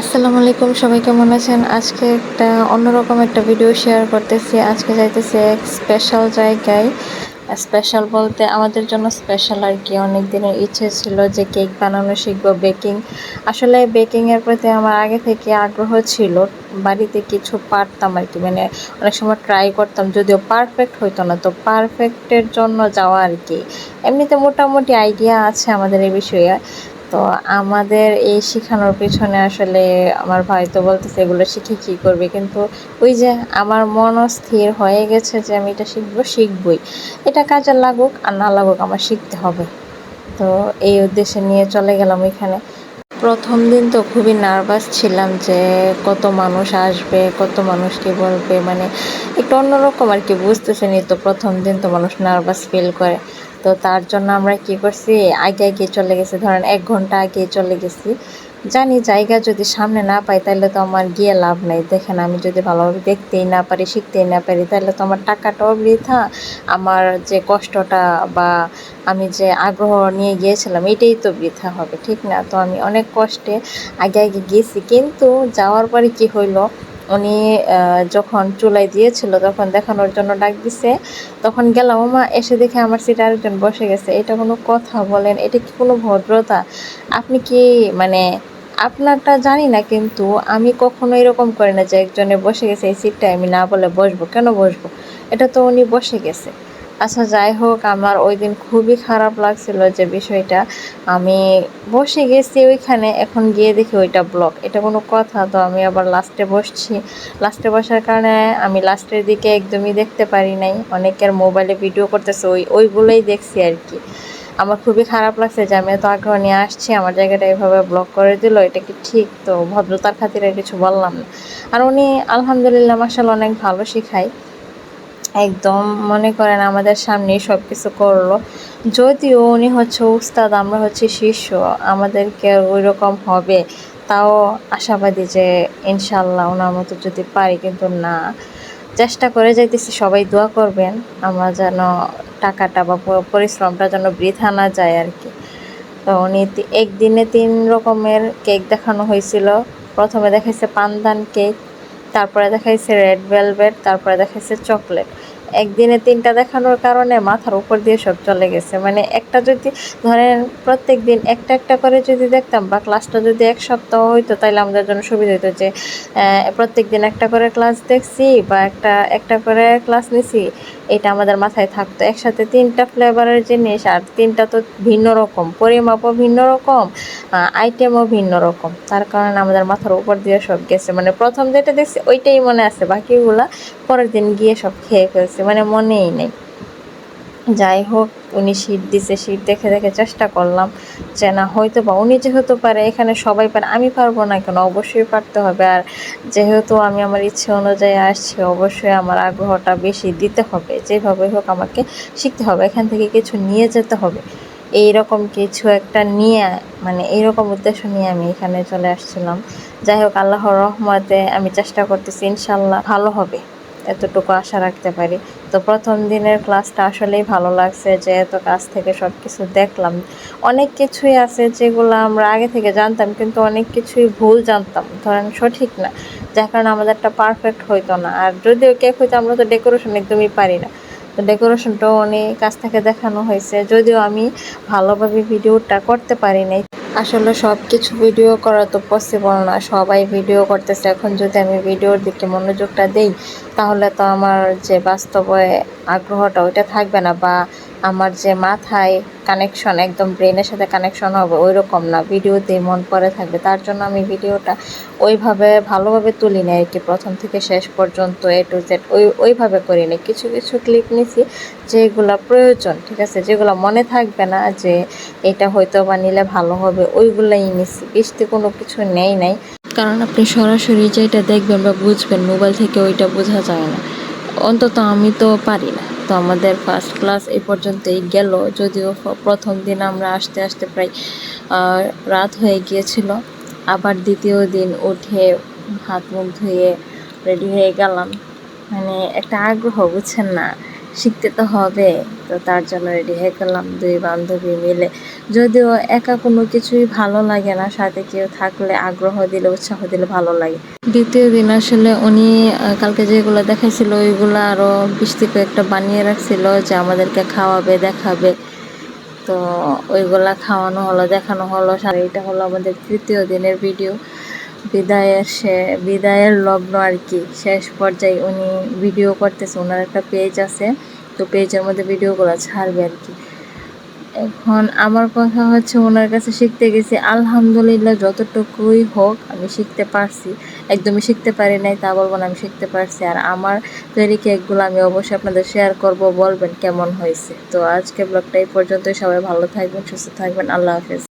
আসসালামু আলাইকুম, সবাই কেমন আছেন? আজকে একটা অন্যরকম একটা ভিডিও শেয়ার করতেছি। আজকে যাইতেছি এক স্পেশাল জায়গায়। স্পেশাল বলতে আমাদের জন্য স্পেশাল আর কি। অনেক দিনের ইচ্ছে ছিল যে কেক বানানো শিখব বেকিং আসলে বেকিংয়ের প্রতি আমার আগে থেকে আগ্রহ ছিল। বাড়িতে কিছু পারতাম আর কি। মানে অনেক সময় ট্রাই করতাম, যদিও পারফেক্ট হইতো না। তো পারফেক্টের জন্য যাওয়া আর কি। এমনিতে মোটামুটি আইডিয়া আছে আমাদের এই বিষয়ে। তো আমাদের এই শেখানোর পিছনে আসলে আমার ভাই তো বলতেছে, এগুলো শিখে কী করবে? কিন্তু ওই যে আমার মন স্থির হয়ে গেছে যে আমি এটা শিখব, শিখবই। এটা কাজে লাগুক, আর না লাগুক আমার শিখতে হবে। তো এই উদ্দেশ্যে নিয়ে চলে গেলাম ওইখানে প্রথম দিন তো খুবই নার্ভাস ছিলাম যে কত মানুষ আসবে, কত মানুষ কি বলবে মানে একটু অন্যরকম আর কি বুঝতেছেনি তো প্রথম দিন তো মানুষ নার্ভাস ফিল করে। তো তার জন্য আমরা কি করছি? আগে আগে চলে গেছি। ধরেন এক ঘণ্টা আগে চলে গেছি। জানি জায়গা যদি সামনে না পাই তাহলে তো আমার গিয়ে লাভ নেই। দেখেন, আমি যদি ভালোভাবে দেখতেই না পারি, শিখতেই না পারি তাহলে তো আমার টাকাটাও বৃথা আমার যে কষ্টটা বা আমি যে আগ্রহ নিয়ে গিয়েছিলাম, এটাই তো বৃথা হবে, ঠিক না? তো আমি অনেক কষ্টে আগে আগে গিয়েছি কিন্তু যাওয়ার পরে কি হইল? উনি যখন চুলাই দিয়েছিল, তখন দেখানোর জন্য ডাক দিছে। তখন গেলাম মা এসে দেখে আমার সিটে আরেকজন বসে গেছে। এটা কোনো কথা বলেন, এটা কি কোনো ভদ্রতা? আপনি কি মানে আপনারটা জানি না, কিন্তু আমি কখনো এরকম করি না যে একজনে বসে গেছে এই সিটটা আমি না বলে বসবো। কেন বসবো? এটা তো উনি বসে গেছে। আচ্ছা যাই হোক, আমার ওই দিন খুবই খারাপ লাগছিল যে বিষয়টা। আমি বসে গেছি ওইখানে, এখন গিয়ে দেখি ওইটা ব্লক এটা কোনো কথা, তো আমি আবার লাস্টে বসছি। লাস্টে বসার কারণে আমি লাস্টের দিকে একদমই দেখতে পারি নাই। অনেকের মোবাইলে ভিডিও করতেছে, ওই, ওইগুলোই দেখছি আর কি। আমার খুবই খারাপ লাগছে যে আমি এত আগ্রহ নিয়ে আসছি, আমার জায়গাটা এভাবে ব্লক করে দিল, এটা কি ঠিক? তো ভদ্রতার খাতিরে কিছু বললাম না। আর উনি আলহামদুলিল্লাহ মাসাল অনেক ভালো শেখায়। একদম মনে করেন আমাদের সামনেই সব কিছু করল। যদিও উনি হচ্ছে উস্তাদ, আমরা হচ্ছে শিষ্য, আমাদেরকে ওই রকম হবে। তাও আশাবাদী যে ইনশাল্লাহ ওনার মতো যদি পারি, কিন্তু না। চেষ্টা করে যাইতেছি, সবাই দোয়া করবেন। আমরা যেন টাকাটা বা পরিশ্রমটা যেন বৃথা না যায় আর কি। তো উনি একদিনে তিন রকমের কেক দেখানো হয়েছিল। প্রথমে দেখাইছে পানদান কেক তারপরে দেখাইছে রেড ভেলভেট তারপরে দেখাইছে চকলেট একদিনে তিনটা দেখানোর কারণে মাথার উপর দিয়ে সব চলে গেছে। মানে একটা যদি ধরেন প্রত্যেক দিন একটা একটা করে যদি দেখতাম বা ক্লাসটা যদি এক সপ্তাহ হইতো তাহলে আমাদের জন্য সুবিধা হইতো যে প্রত্যেক দিন একটা করে ক্লাস দেখছি বা একটা একটা করে ক্লাস নিছি, এটা আমাদের মাথায় থাকতো। একসাথে তিনটা ফ্লেভারের জিনিস আর তিনটা তো ভিন্ন রকম, পরিমাপও ভিন্ন রকম আইটেমও ভিন্ন রকম। তার কারণে আমাদের মাথার উপর দিয়ে সব গেছে। মানে প্রথম যেটা দেখছি, ওইটাই মনে আছে। বাকিগুলা পরের দিন গিয়ে সব খেয়ে ফেলছে মানে মনেই নেই। যাই হোক, উনি শীত দিছে, শীত দেখে দেখে চেষ্টা করলাম যে না, হয়তো বা উনি যেহেতু পারে, এখানে সবাই পারে, আমি পারব না কেন? অবশ্যই পারতে হবে। আর যেহেতু আমি আমার ইচ্ছে অনুযায়ী আসছি, অবশ্যই আমার আগ্রহটা বেশি দিতে হবে। যেভাবে হোক আমাকে শিখতে হবে, এখান থেকে কিছু নিয়ে যেতে হবে। এই রকম কিছু একটা নিয়ে মানে এইরকম উদ্দেশ্য নিয়ে আমি এখানে চলে আসছিলাম। যাই হোক, আল্লাহর রহমতে আমি চেষ্টা করতেছি ইনশাল্লাহ ভালো হবে। এতটুকু আশা রাখতে পারি। তো প্রথম দিনের ক্লাসটা আসলেই ভালো লাগছে যে এত কাছ থেকে সব কিছু দেখলাম। অনেক কিছুই আছে যেগুলো আমরা আগে থেকে জানতাম, কিন্তু অনেক কিছুই ভুল জানতাম। ধরেন সঠিক না, যার কারণে আমাদেরটা পারফেক্ট হইতো না। আর যদিও কেক হইতো, আমরা তো ডেকোরেশন একদমই পারি না। তো ডেকোরেশনটাও অনেক কাছ থেকে দেখানো হয়েছে। যদিও আমি ভালোভাবে ভিডিওটা করতে পারি নাই। আসলে সব কিছু ভিডিও করা তো পসিবল না। সবাই ভিডিও করতেছে। এখন যদি আমি ভিডিওর দিকে মনোযোগটা দেই, তাহলে তো আমার যে বাস্তবে আগ্রহটা, ওইটা থাকবে না। বা আমার যে মাথায় কানেকশন একদম ব্রেনের সাথে কানেকশন হবে ওই রকম না। ভিডিওতেই মন পড়ে থাকবে। তার জন্য আমি ভিডিওটা ওইভাবে ভালোভাবে তুলি না আর কি। প্রথম থেকে শেষ পর্যন্ত এ টু জেড ওই, ওইভাবে করি না কিছু কিছু ক্লিপ নিছি যেগুলো প্রয়োজন, ঠিক আছে? যেগুলো মনে থাকবে না যে এটা হয়তো বা নিলে ভালো হবে, ওইগুলোই নিছি। বৃষ্টি কোনো কিছু নেই নাই। কারণ আপনি সরাসরি যেটা দেখবেন বা বুঝবেন, মোবাইল থেকে ওইটা বোঝা যায় না। অন্তত আমি তো পারি না। তো আমাদের ফার্স্ট ক্লাস এই পর্যন্তই গেল। যদিও প্রথম দিন আমরা আসতে আসতে প্রায় রাত হয়ে গিয়েছিল। আবার দ্বিতীয় দিন উঠে হাত মুখ ধুয়ে রেডি হয়ে গেলাম। মানে একটা আগ্রহ, বুঝছেন না? শিখতে তো হবে। তো তার জন্য রেডি হয়ে গেলাম দুই বান্ধবী মিলে। যদিও একা কোনো কিছুই ভালো লাগে না, সাথে কেউ থাকলে আগ্রহ দিলে, উৎসাহ দিলে ভালো লাগে। দ্বিতীয় দিন আসলে উনি কালকে যেগুলো দেখাইছিল, ওইগুলো আরও থেকে একটা বানিয়ে রাখছিল যে আমাদেরকে খাওয়াবে, দেখাবে। তো ওইগুলা খাওয়ানো হলো, দেখানো হলো। এটা হলো আমাদের তৃতীয় দিনের ভিডিও বিদায়ের সে, বিদায়ের লগ্ন আর কি। শেষ পর্যায়ে উনি ভিডিও করতেছে ওনার একটা পেজ আছে। তো পেজের মধ্যে ভিডিওগুলো ছাড়বে আর কি। এখন আমার কথা হচ্ছে ওনার কাছে শিখতে গেছি, আলহামদুলিল্লাহ, যতটুকুই হোক আমি শিখতে পারছি। একদমই শিখতে পারি নাই, তা বলব না, আমি শিখতে পারছি। আর আমার তৈরি কেকগুলো আমি অবশ্যই আপনাদের শেয়ার করব, বলবেন কেমন হয়েছে। তো আজকে ব্লগটা এই পর্যন্তই, সবাই ভালো থাকবেন, সুস্থ থাকবেন, আল্লাহ হাফেজ।